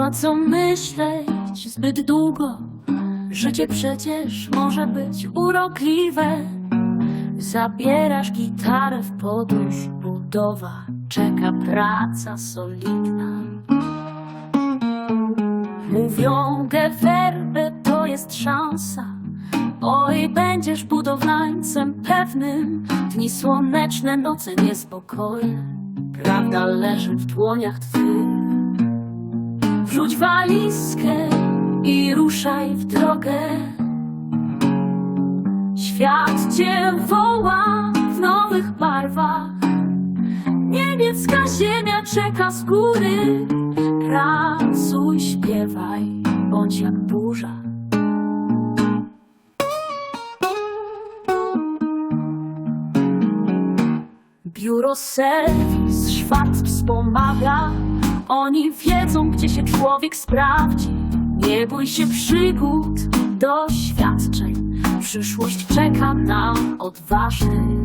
ma co myśleć zbyt długo. Życie przecież może być urokliwe. Zabierasz gitarę w podróż, budowa, czeka praca solidna. Mówią, gewerby to jest szansa. Oj, będziesz budowlańcem pewnym. Dni słoneczne, noce niespokojne. Prawda leży w dłoniach twych. Wrzuć walizkę i ruszaj w drogę. Świat cię woła w nowych barwach. Niemiecka ziemia czeka z góry. Pracuj, śpiewaj, bądź jak burza. Biuro serwis, szwat wspomaga. Oni wiedzą, gdzie się człowiek sprawdzi. Nie bój się przygód, doświadczeń. Przyszłość czeka na odważnych.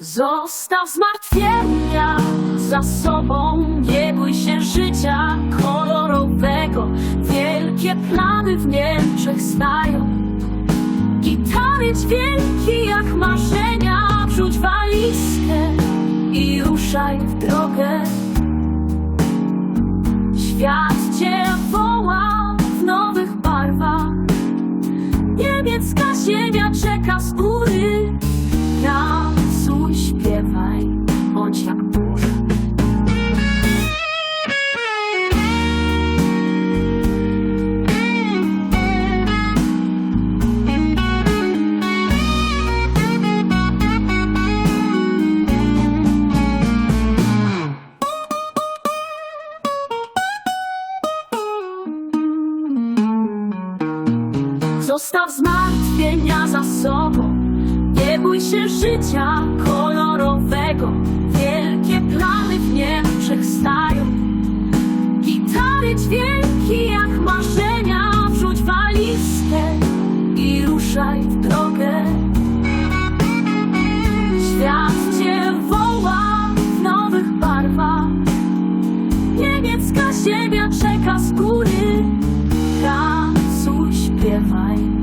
Zostaw zmartwienia za sobą, nie bój się życia kolorowego. Wielkie plany w Niemczech stają. Gitary dźwięki jak marzenia, Niemiecka Zostaw zmartwienia za sobą. Nie bój się życia kolorowego. Wielkie plany w Niemczech stają. Gitary dźwięki jak marzenia. Wrzuć walizkę i ruszaj w drogę. Świat cię woła w nowych barwach. Niemiecka ziemia czeka z give. I